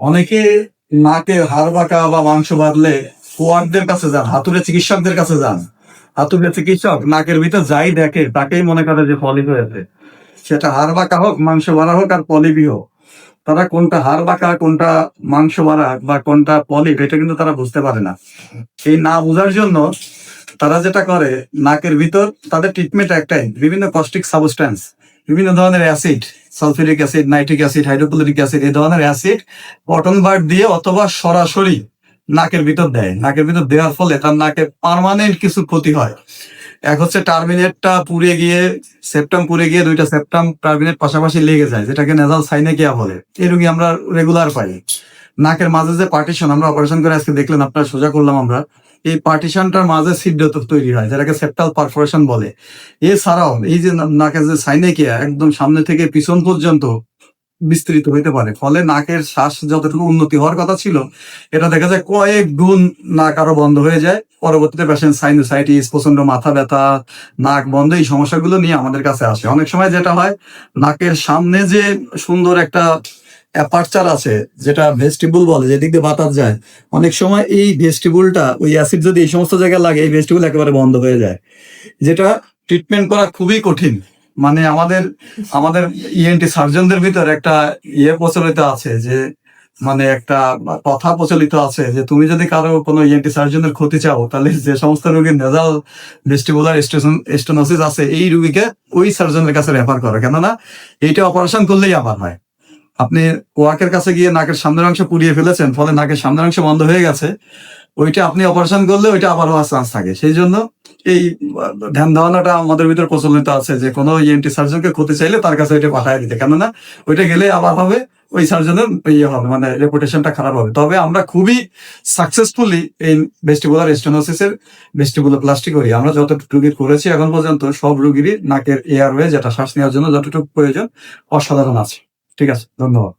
অনেকে নাকে হাড় বাঁকা বা মাংস বাঁধলে কোয়াকদের কাছে যান, হাতুড়ে চিকিৎসকদের কাছে যান। হাতুড়ে চিকিৎসক নাকের ভিতর যাই দেখে, তাকেই মনে করে যে পলিপ হয়েছে। সেটা হাড় বাঁকা হোক, মাংস বাড়া হোক আর পলিপই হোক। তারা কোনটা হাড় বাঁকা, কোনটা মাংস বাড়া বা কোনটা পলিপ এটা কিন্তু তারা বুঝতে পারে না। এই না বোঝার জন্য তারা যেটা করে, নাকের ভিতর তাদের ট্রিটমেন্ট একটাই, বিভিন্ন কস্টিক সাবস্ট্যান্স বিভিন্ন ধরনের acid, sulphuric acid, nitric acid hydrochloric acid, এই ধরনের অ্যাসিড কটন বার্ড দিয়ে অথবা সরাসরি নাকের ভিতর দেয়। নাকের ভিতর দেওয়ার ফলে তার নাকে পারমানেন্ট কিছু ক্ষতি হয়। এক হচ্ছে টার্মিনেটটা পুড়ে গিয়ে সেপ্টাম পুড়ে গিয়ে দুইটা সেপ্টাম টার্মিনেট পাশাপাশি লেগে যায়, যেটাকে নেজাল সাইনে সাইনেকিয়া বলে। এই রোগী আমরা রেগুলার পাই। নাকের মাঝে যে পার্টিশন আমরা অপারেশন করে আজকে দেখলেন, আপনারা সোজা করলাম আমরা, এই পার্টিশনটার মাঝে ছিদ্র তৈরি হয়, যেটাকে সেপ্টাল পারফোরেশন বলে। এছাড়াও এই যে নাকের যে সাইনেকিয়া, একদম সামনে থেকে পিছন পর্যন্ত বিস্তৃত হইতে পারে। ফলে নাকের শ্বাস যতটুকু উন্নতি হওয়ার কথা ছিল, এটা দেখা যায় কয়েক গুণ নাক আরও বন্ধ হয়ে যায়। পরবর্তীতে পেশেন্ট সাইনোসাইটিস প্রচণ্ড মাথা ব্যথা, নাক বন্ধ, এই সমস্যাগুলো নিয়ে আমাদের কাছে আসে। অনেক সময় যেটা হয়, নাকের সামনে যে সুন্দর একটা অ্যাপারচার আছে, যেটা ভেস্টিবুল বলে যেদিক দিয়ে বাতাস যায়, অনেক সময় এই ভেস্টিবুলটা ওই অ্যাসিড যদি এই সমস্ত জায়গায় লাগে, এই ভেস্টিবুল একেবারে বন্ধ হয়ে যায়। যেটা ট্রিটমেন্ট করা খুবই কঠিন। মানে আমাদের আমাদের ইএনটি সার্জনদের ভিতর একটা ইয়ে প্রচলিত আছে, যে মানে একটা কথা প্রচলিত আছে, যে তুমি যদি কারও কোনো ইএনটি সার্জনের ক্ষতি চাও, তাহলে যে সমস্ত রোগীর নেজাল ভেস্টিবুলার স্টেনোসিস আছে, এই রোগীকে ওই সার্জনের কাছে রেফার করো। কেননা, এইটা অপারেশন করলেই আবার হয়। আপনি ওয়াকের কাছে গিয়ে নাকের সামনের অংশ পুড়িয়ে ফেলেছেন, ফলে নাকের সামনের অংশ বন্ধ হয়ে গেছে। ওইটা আপনি অপারেশন করলে ওইটা আবার হওয়ার চান্স থাকে। সেই জন্য এই ধ্যান ধারণাটা আমাদের ভিতরে প্রচলিত আছে যে, কোনো ইএনটি সার্জনকে ক্ষতি চাইলে তার কাছে ওইটা পাঠায় দিতে। কেননা ওইটা গেলে আবার হবে, ওই সার্জনের ইয়ে হবে মানে রেপুটেশনটা খারাপ হবে। তবে আমরা খুবই সাকসেসফুলি এই ভেস্টিবুলার স্টেনোসিসের ভেস্টিবুলার প্লাস্টিক করি। আমরা যত রুগীর করেছি এখন পর্যন্ত, সব রুগীরই নাকের এয়ারওয়ে যেটা শ্বাস নেওয়ার জন্য যতটুকু প্রয়োজন, অসাধারণ আছে। ঠিক আছে ধন্যবাদ।